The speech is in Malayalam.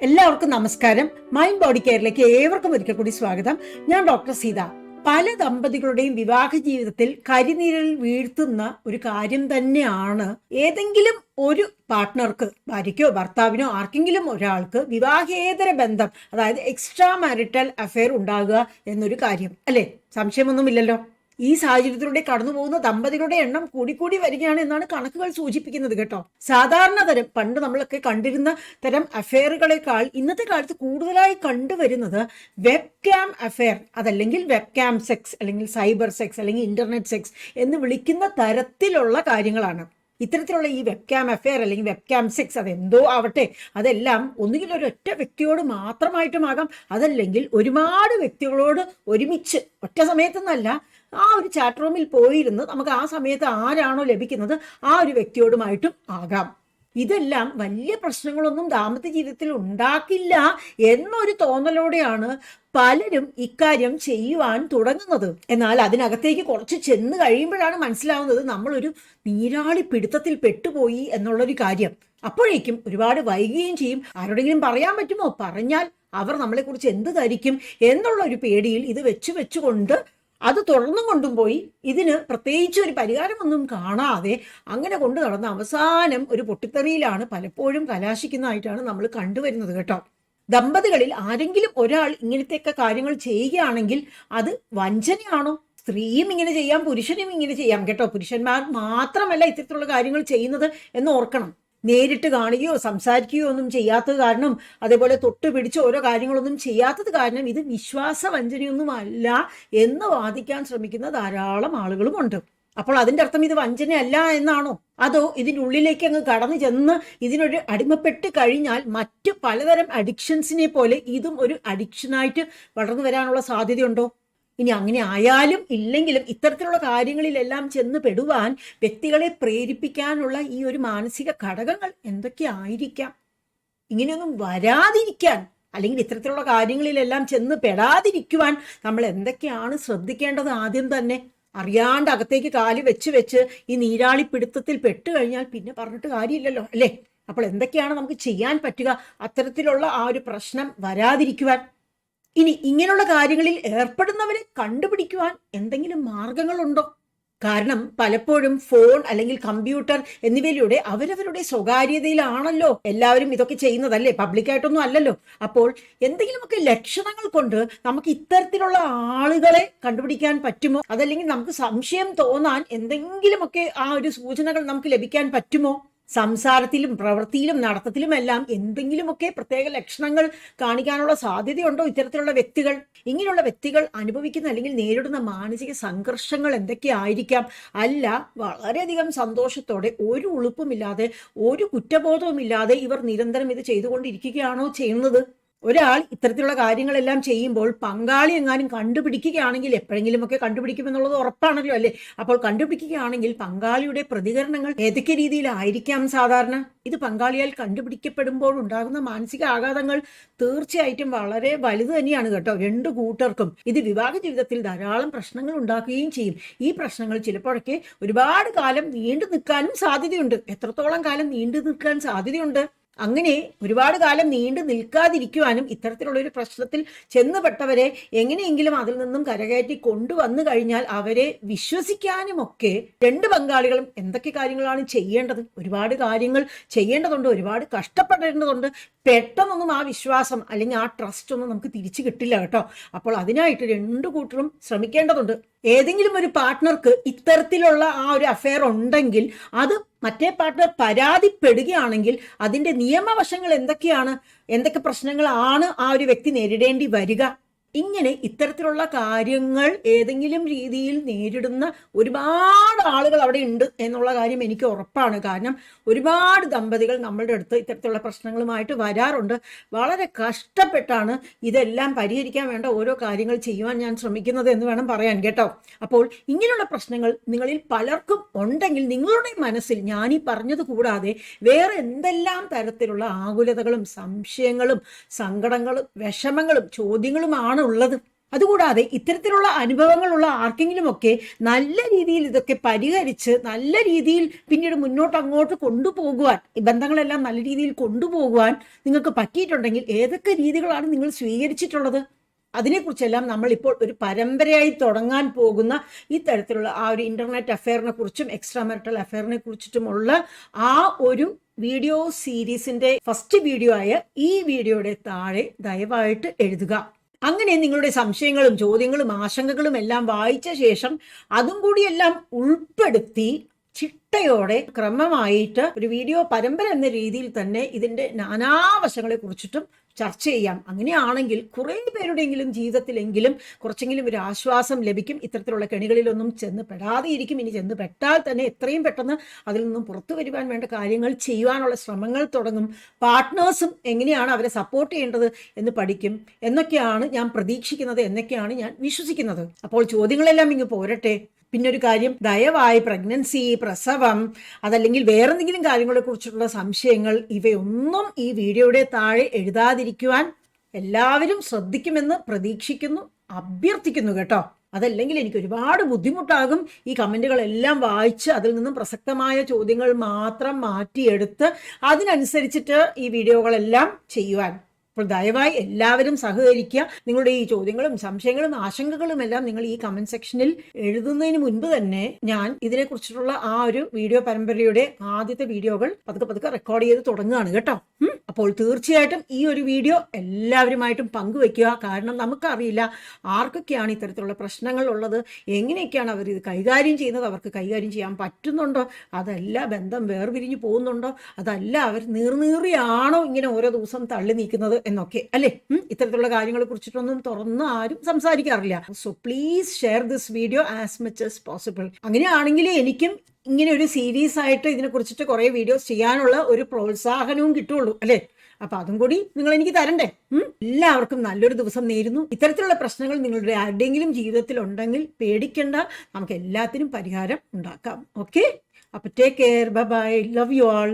എല്ലാവർക്കും നമസ്കാരം. മൈൻഡ് ബോഡി കെയറിലേക്ക് ഏവർക്കും ഒരിക്കൽ കൂടി സ്വാഗതം. ഞാൻ ഡോക്ടർ സീത. പല ദമ്പതികളുടെയും വിവാഹ ജീവിതത്തിൽ കരിനീരിൽ വീഴ്ത്തുന്ന ഒരു കാര്യം തന്നെയാണ്. ഏതെങ്കിലും ഒരു പാർട്ട്ണർക്ക് ഭാര്യയ്ക്കോ ഭർത്താവിനോ ആർക്കെങ്കിലും ഒരാൾക്ക് വിവാഹേതര ബന്ധം അതായത് എക്സ്ട്രാ മാരിറ്റൽ അഫെയർ ഉണ്ടാകുക എന്നൊരു കാര്യം. അല്ലേ? സംശയമൊന്നുമില്ലല്ലോ? ഈ സാഹചര്യത്തിലൂടെ കടന്നു പോകുന്ന ദമ്പതികളുടെ എണ്ണം കൂടിക്കൂടി വരികയാണ് എന്നാണ് കണക്കുകൾ സൂചിപ്പിക്കുന്നത് കേട്ടോ. സാധാരണ തരം പണ്ട് നമ്മളൊക്കെ കണ്ടിരുന്ന തരം അഫെയറുകളെക്കാൾ ഇന്നത്തെ കാലത്ത് കൂടുതലായി കണ്ടുവരുന്നത് വെബ് ക്യാം അഫെയർ അതല്ലെങ്കിൽ വെബ് ക്യാം സെക്സ് അല്ലെങ്കിൽ സൈബർ സെക്സ് അല്ലെങ്കിൽ ഇന്റർനെറ്റ് സെക്സ് എന്ന് വിളിക്കുന്ന തരത്തിലുള്ള കാര്യങ്ങളാണ്. ഇത്തരത്തിലുള്ള ഈ വെബ് ക്യാം അഫെയർ അല്ലെങ്കിൽ വെബ് ക്യാം സെക്സ് അതെന്തോ ആവട്ടെ അതെല്ലാം ഒന്നുകിൽ ഒരൊറ്റ വ്യക്തിയോട് മാത്രമായിട്ടുമാകാം അതല്ലെങ്കിൽ ഒരുപാട് വ്യക്തികളോട് ഒരുമിച്ച് ഒറ്റ സമയത്തൊന്നല്ല ആ ഒരു ചാറ്റ് റൂമിൽ പോയിരുന്ന് നമുക്ക് ആ സമയത്ത് ആരാണോ ലഭിക്കുന്നത് ആ ഒരു വ്യക്തിയോടുമായിട്ടും ആകാം. ഇതെല്ലാം വലിയ പ്രശ്നങ്ങളൊന്നും ദാമ്പത്യ ജീവിതത്തിൽ ഉണ്ടാക്കില്ല എന്നൊരു തോന്നലോടെയാണ് പലരും ഇക്കാര്യം ചെയ്യുവാൻ തുടങ്ങുന്നത്. എന്നാൽ അതിനകത്തേക്ക് കുറച്ച് ചെന്ന് കഴിയുമ്പോഴാണ് മനസ്സിലാവുന്നത് നമ്മളൊരു നീരാളി പിടുത്തത്തിൽ പെട്ടുപോയി എന്നുള്ളൊരു കാര്യം. അപ്പോഴേക്കും ഒരുപാട് വൈകുകയും ചെയ്യും. ആരോടെങ്കിലും പറയാൻ പറ്റുമോ? പറഞ്ഞാൽ അവർ നമ്മളെക്കുറിച്ച് എന്ത് ധരിക്കും? എന്നുള്ള ഒരു പേടിയിൽ ഇത് വെച്ച് വെച്ചുകൊണ്ട് അത് തുടർന്നും കൊണ്ടും പോയി. ഇതിന് പ്രത്യേകിച്ച് ഒരു പരിഹാരമൊന്നും കാണാതെ അങ്ങനെ കൊണ്ടു നടന്ന അവസാനം ഒരു പൊട്ടിത്തെറിയിലാണ് പലപ്പോഴും കലാശിക്കുന്നതായിട്ടാണ് നമ്മൾ കണ്ടുവരുന്നത് കേട്ടോ. ദമ്പതികളിൽ ആരെങ്കിലും ഒരാൾ ഇങ്ങനത്തെയൊക്കെ കാര്യങ്ങൾ ചെയ്യുകയാണെങ്കിൽ അത് വഞ്ചനയാണോ? സ്ത്രീയും ഇങ്ങനെ ചെയ്യാം പുരുഷനും ഇങ്ങനെ ചെയ്യാം കേട്ടോ. പുരുഷന്മാർ മാത്രമല്ല ഇത്തരത്തിലുള്ള കാര്യങ്ങൾ ചെയ്യുന്നത് എന്ന് ഓർക്കണം. നേരിട്ട് കാണുകയോ സംസാരിക്കുകയോ ഒന്നും ചെയ്യാത്തത് കാരണം അതേപോലെ തൊട്ട് പിടിച്ച് ഓരോ കാര്യങ്ങളൊന്നും ചെയ്യാത്തത് കാരണം ഇത് വിശ്വാസ വഞ്ചനയൊന്നുമല്ല എന്ന് വാദിക്കാൻ ശ്രമിക്കുന്ന ധാരാളം ആളുകളുമുണ്ട്. അപ്പോൾ അതിന്റെ അർത്ഥം ഇത് വഞ്ചനയല്ല എന്നാണോ? അതോ ഇതിന്റെ ഉള്ളിലേക്ക് അങ്ങ് കടന്നു ചെന്ന് ഇതിനൊരു അടിമപ്പെട്ട് കഴിഞ്ഞാൽ മറ്റ് പലതരം അഡിക്ഷൻസിനെ പോലെ ഇതും ഒരു അഡിക്ഷനായിട്ട് വളർന്നു വരാനുള്ള സാധ്യതയുണ്ടോ? ഇനി അങ്ങനെ ആയാലും ഇല്ലെങ്കിലും ഇത്തരത്തിലുള്ള കാര്യങ്ങളിലെല്ലാം ചെന്ന് പെടുവാൻ വ്യക്തികളെ പ്രേരിപ്പിക്കാനുള്ള ഈ ഒരു മാനസിക ഘടകങ്ങൾ എന്തൊക്കെയായിരിക്കാം? ഇങ്ങനെയൊന്നും വരാതിരിക്കാൻ അല്ലെങ്കിൽ ഇത്തരത്തിലുള്ള കാര്യങ്ങളിലെല്ലാം ചെന്ന് പെടാതിരിക്കുവാൻ നമ്മൾ എന്തൊക്കെയാണ് ശ്രദ്ധിക്കേണ്ടത് ആദ്യം തന്നെ? അറിയാണ്ട് അകത്തേക്ക് കാൽ വെച്ച് വെച്ച് ഈ നീരാളി പിടുത്തത്തിൽ പെട്ട് കഴിഞ്ഞാൽ പിന്നെ പറഞ്ഞിട്ട് കാര്യമില്ലല്ലോ അല്ലേ? അപ്പോൾ എന്തൊക്കെയാണ് നമുക്ക് ചെയ്യാൻ പറ്റുക? അത്തരത്തിലുള്ള ആ ഒരു പ്രശ്നം വരാതിരിക്കുവാൻ ഇനി ഇങ്ങനെയുള്ള കാര്യങ്ങളിൽ ഏർപ്പെടുന്നവരെ കണ്ടുപിടിക്കുവാൻ എന്തെങ്കിലും മാർഗങ്ങളുണ്ടോ? കാരണം പലപ്പോഴും ഫോൺ അല്ലെങ്കിൽ കമ്പ്യൂട്ടർ എന്നിവയിലൂടെ അവരവരുടെ സ്വകാര്യതയിലാണല്ലോ എല്ലാവരും ഇതൊക്കെ ചെയ്യുന്നതല്ലേ? പബ്ലിക്കായിട്ടൊന്നും അല്ലല്ലോ. അപ്പോൾ എന്തെങ്കിലുമൊക്കെ ലക്ഷണങ്ങൾ കൊണ്ട് നമുക്ക് ഇത്തരത്തിലുള്ള ആളുകളെ കണ്ടുപിടിക്കാൻ പറ്റുമോ? അതല്ലെങ്കിൽ നമുക്ക് സംശയം തോന്നാൻ എന്തെങ്കിലുമൊക്കെ ആ ഒരു സൂചനകൾ നമുക്ക് ലഭിക്കാൻ പറ്റുമോ? സംസാരത്തിലും പ്രവൃത്തിയിലും നടത്തത്തിലും എല്ലാം എന്തെങ്കിലുമൊക്കെ പ്രത്യേക ലക്ഷണങ്ങൾ കാണിക്കാനുള്ള സാധ്യതയുണ്ടോ ഇത്തരത്തിലുള്ള വ്യക്തികൾ? ഇങ്ങനെയുള്ള വ്യക്തികൾ അനുഭവിക്കുന്ന അല്ലെങ്കിൽ നേരിടുന്ന മാനസിക സംഘർഷങ്ങൾ എന്തൊക്കെയായിരിക്കാം? അല്ല വളരെയധികം സന്തോഷത്തോടെ ഒരു ഉളുപ്പുമില്ലാതെ ഒരു കുറ്റബോധവുമില്ലാതെ ഇവർ നിരന്തരം ഇത് ചെയ്തുകൊണ്ടിരിക്കുകയാണോ ചെയ്യുന്നത്? ഒരാൾ ഇത്തരത്തിലുള്ള കാര്യങ്ങളെല്ലാം ചെയ്യുമ്പോൾ പങ്കാളി എങ്ങാനും കണ്ടുപിടിക്കുകയാണെങ്കിൽ എപ്പോഴെങ്കിലുമൊക്കെ കണ്ടുപിടിക്കുമെന്നുള്ളത് ഉറപ്പാണല്ലോ അല്ലേ? അപ്പോൾ കണ്ടുപിടിക്കുകയാണെങ്കിൽ പങ്കാളിയുടെ പ്രതികരണങ്ങൾ ഏതൊക്കെ രീതിയിലായിരിക്കാം സാധാരണ? ഇത് പങ്കാളിയാൽ കണ്ടുപിടിക്കപ്പെടുമ്പോൾ ഉണ്ടാകുന്ന മാനസിക ആഘാതങ്ങൾ തീർച്ചയായിട്ടും വളരെ വലുത് തന്നെയാണ് കേട്ടോ. രണ്ടു കൂട്ടർക്കും ഇത് വിവാഹ ജീവിതത്തിൽ ധാരാളം പ്രശ്നങ്ങൾ ഉണ്ടാക്കുകയും ചെയ്യും. ഈ പ്രശ്നങ്ങൾ ചിലപ്പോഴൊക്കെ ഒരുപാട് കാലം നീണ്ടു നിൽക്കാനും സാധ്യതയുണ്ട്. എത്രത്തോളം കാലം നീണ്ടു നിൽക്കാൻ സാധ്യതയുണ്ട്? അങ്ങനെ ഒരുപാട് കാലം നീണ്ടു നിൽക്കാതിരിക്കുവാനും ഇത്തരത്തിലുള്ള ഒരു പ്രശ്നത്തിൽ ചെന്നുപെട്ടവരെ എങ്ങനെയെങ്കിലും അതിൽ നിന്നും കരകയറ്റി കൊണ്ടുവന്നു കഴിഞ്ഞാൽ അവരെ വിശ്വസിക്കാനുമൊക്കെ രണ്ട് പങ്കാളികളും എന്തൊക്കെ കാര്യങ്ങളാണ് ചെയ്യേണ്ടത്? ഒരുപാട് കാര്യങ്ങൾ ചെയ്യേണ്ടതുണ്ട് ഒരുപാട് കഷ്ടപ്പെടേണ്ടതുണ്ട്. പെട്ടെന്നൊന്നും ആ വിശ്വാസം അല്ലെങ്കിൽ ആ ട്രസ്റ്റ് ഒന്നും നമുക്ക് തിരിച്ചു കിട്ടില്ല കേട്ടോ. അപ്പോൾ അതിനായിട്ട് രണ്ടു കൂട്ടരും ശ്രമിക്കേണ്ടതുണ്ട്. ഏതെങ്കിലും ഒരു പാർട്ട്ണർക്ക് ഇത്തരത്തിലുള്ള ആ ഒരു അഫെയർ ഉണ്ടെങ്കിൽ അത് മറ്റേ പാർട്ട്ണർ പരാതിപ്പെടുകയാണെങ്കിൽ അതിന്റെ നിയമവശങ്ങൾ എന്തൊക്കെയാണ്? എന്തൊക്കെ പ്രശ്നങ്ങളാണ് ആ ഒരു വ്യക്തി നേരിടേണ്ടി വരിക? ഇങ്ങനെ ഇത്തരത്തിലുള്ള കാര്യങ്ങൾ ഏതെങ്കിലും രീതിയിൽ നേരിടുന്ന ഒരുപാട് ആളുകൾ അവിടെ ഉണ്ട് എന്നുള്ള കാര്യം എനിക്ക് ഉറപ്പാണ്. കാരണം ഒരുപാട് ദമ്പതികൾ നമ്മളുടെ അടുത്ത് ഇത്തരത്തിലുള്ള പ്രശ്നങ്ങളുമായിട്ട് വരാറുണ്ട്. വളരെ കഷ്ടപ്പെട്ടാണ് ഇതെല്ലാം പരിഹരിക്കാൻ വേണ്ട ഓരോ കാര്യങ്ങൾ ചെയ്യുവാൻ ഞാൻ ശ്രമിക്കുന്നത് എന്ന് വേണം പറയാൻ കേട്ടോ. അപ്പോൾ ഇങ്ങനെയുള്ള പ്രശ്നങ്ങൾ നിങ്ങളിൽ പലർക്കും ഉണ്ടെങ്കിൽ നിങ്ങളുടെ മനസ്സിൽ ഈ പറഞ്ഞത് കൂടാതെ വേറെ എന്തെല്ലാം തരത്തിലുള്ള ആകുലതകളും സംശയങ്ങളും സങ്കടങ്ങളും വിഷമങ്ങളും ചോദ്യങ്ങളുമാണ് ഉള്ളത്. അതുകൂടാതെ ഇത്തരത്തിലുള്ള അനുഭവങ്ങളുള്ള ആർക്കെങ്കിലുമൊക്കെ നല്ല രീതിയിൽ ഇതൊക്കെ പരിഹരിച്ച് നല്ല രീതിയിൽ പിന്നീട് മുന്നോട്ട് അങ്ങോട്ട് കൊണ്ടുപോകുവാൻ ഈ ബന്ധങ്ങളെല്ലാം നല്ല രീതിയിൽ കൊണ്ടുപോകുവാൻ നിങ്ങൾക്ക് പറ്റിയിട്ടുണ്ടെങ്കിൽ ഏതൊക്കെ രീതികളാണ് നിങ്ങൾ സ്വീകരിച്ചിട്ടുള്ളത്? അതിനെക്കുറിച്ചെല്ലാം നമ്മൾ ഇപ്പോൾ ഒരു പരമ്പരയായി തുടങ്ങാൻ പോകുന്ന ഈ തരത്തിലുള്ള ആ ഒരു ഇന്റർനെറ്റ് അഫെയറിനെ കുറിച്ചും എക്സ്ട്രാ മെറിറ്റൽ അഫെയറിനെ കുറിച്ചിട്ടുമുള്ള ആ ഒരു വീഡിയോ സീരീസിന്റെ ഫസ്റ്റ് വീഡിയോ ആയ ഈ വീഡിയോയുടെ താഴെ ദയവായിട്ട് എഴുതുക. അങ്ങനെ നിങ്ങളുടെ സംശയങ്ങളും ചോദ്യങ്ങളും ആശങ്കകളും എല്ലാം വായിച്ച ശേഷം അതും കൂടിയെല്ലാം ഉൾപ്പെടുത്തി ചിട്ടയോടെ ക്രമമായിട്ട് ഒരു വീഡിയോ പരമ്പര എന്ന രീതിയിൽ തന്നെ ഇതിന്റെ നാനാവശങ്ങളെ കുറിച്ചിട്ടും ചർച്ച ചെയ്യാം. അങ്ങനെയാണെങ്കിൽ കുറേ പേരുടെയെങ്കിലും ജീവിതത്തിലെങ്കിലും കുറച്ചെങ്കിലും ഒരു ആശ്വാസം ലഭിക്കും. ഇത്തരത്തിലുള്ള കെണികളിലൊന്നും ചെന്ന് പെടാതെ ഇരിക്കും ഇനി ചെന്ന് പെട്ടാൽ തന്നെ എത്രയും പെട്ടെന്ന് അതിൽ നിന്നും പുറത്തു വരുവാൻ വേണ്ട കാര്യങ്ങൾ ചെയ്യുവാനുള്ള ശ്രമങ്ങൾ തുടങ്ങും. പാർട്ട്നേഴ്സും എങ്ങനെയാണ് അവരെ സപ്പോർട്ട് ചെയ്യേണ്ടത് എന്ന് പഠിക്കും. എന്നൊക്കെയാണ് ഞാൻ പ്രതീക്ഷിക്കുന്നത് എന്നൊക്കെയാണ് ഞാൻ വിശ്വസിക്കുന്നത്. അപ്പോൾ ചോദ്യങ്ങളെല്ലാം ഇങ്ങ് പോരട്ടെ? പിന്നെ ഒരു കാര്യം ദയവായി പ്രഗ്നൻസി പ്രസവം അതല്ലെങ്കിൽ വേറെന്തെങ്കിലും കാര്യങ്ങളെ കുറിച്ചുള്ള സംശയങ്ങൾ ഇവയൊന്നും ഈ വീഡിയോയുടെ താഴെ എഴുതാതിരിക്കുവാൻ എല്ലാവരും ശ്രദ്ധിക്കുമെന്ന് പ്രതീക്ഷിക്കുന്നു അഭ്യർത്ഥിക്കുന്നു കേട്ടോ. അതല്ലെങ്കിൽ എനിക്ക് ഒരുപാട് ബുദ്ധിമുട്ടാകും ഈ കമന്റുകളെല്ലാം വായിച്ച് അതിൽ നിന്നും പ്രസക്തമായ ചോദ്യങ്ങൾ മാത്രം മാറ്റിയെടുത്ത് അതിനനുസരിച്ചിട്ട് ഈ വീഡിയോകളെല്ലാം ചെയ്യുവാൻ. അപ്പോൾ ദയവായി എല്ലാവരും സഹകരിക്കുക നിങ്ങളുടെ ഈ ചോദ്യങ്ങളും സംശയങ്ങളും ആശങ്കകളും എല്ലാം നിങ്ങൾ ഈ കമന്റ് സെക്ഷനിൽ എഴുതുന്നതിന് മുൻപ് തന്നെ ഞാൻ ഇതിനെക്കുറിച്ചിട്ടുള്ള ആ ഒരു വീഡിയോ പരമ്പരയുടെ ആദ്യത്തെ വീഡിയോകൾ പതുക്കെ പതുക്കെ റെക്കോർഡ് ചെയ്ത് തുടങ്ങുകയാണ് കേട്ടോ. അപ്പോൾ തീർച്ചയായിട്ടും ഈ ഒരു വീഡിയോ എല്ലാവരുമായിട്ടും പങ്കുവെക്കുക. കാരണം നമുക്കറിയില്ല ആർക്കൊക്കെയാണ് ഇത്തരത്തിലുള്ള പ്രശ്നങ്ങൾ ഉള്ളത്. എങ്ങനെയൊക്കെയാണ് അവർ ഇത് കൈകാര്യം ചെയ്യുന്നത്? അവർക്ക് കൈകാര്യം ചെയ്യാൻ പറ്റുന്നുണ്ടോ? അതല്ല ബന്ധം വേർപിരിഞ്ഞു പോകുന്നുണ്ടോ? അതല്ല അവർ നീർനീറിയാണോ ഇങ്ങനെ ഓരോ ദിവസം തള്ളി നീക്കുന്നത് എന്നൊക്കെ. അല്ലേ? ഇത്തരത്തിലുള്ള കാര്യങ്ങളെ കുറിച്ചിട്ടൊന്നും തുറന്ന് ആരും സംസാരിക്കാറില്ല. So please share this video as much as possible അങ്ങനെയാണെങ്കിൽ എനിക്കും ഇങ്ങനെ ഒരു സീരീസ് ആയിട്ട് ഇതിനെ കുറിച്ചിട്ട് കുറേ വീഡിയോസ് ചെയ്യാനുള്ള ഒരു പ്രോത്സാഹനവും കിട്ടുള്ളൂ അല്ലേ? അപ്പൊ അതും കൂടി നിങ്ങൾ എനിക്ക് തരണ്ടേ? എല്ലാവർക്കും നല്ലൊരു ദിവസം നേരുന്നു. ഇത്തരത്തിലുള്ള പ്രശ്നങ്ങൾ നിങ്ങളുടെ ആരുടെയെങ്കിലും ജീവിതത്തിൽ ഉണ്ടെങ്കിൽ പേടിക്കണ്ട. നമുക്ക് എല്ലാത്തിനും പരിഹാരം ഉണ്ടാക്കാം. ഓക്കെ അപ്പൊ take care bye bye love you all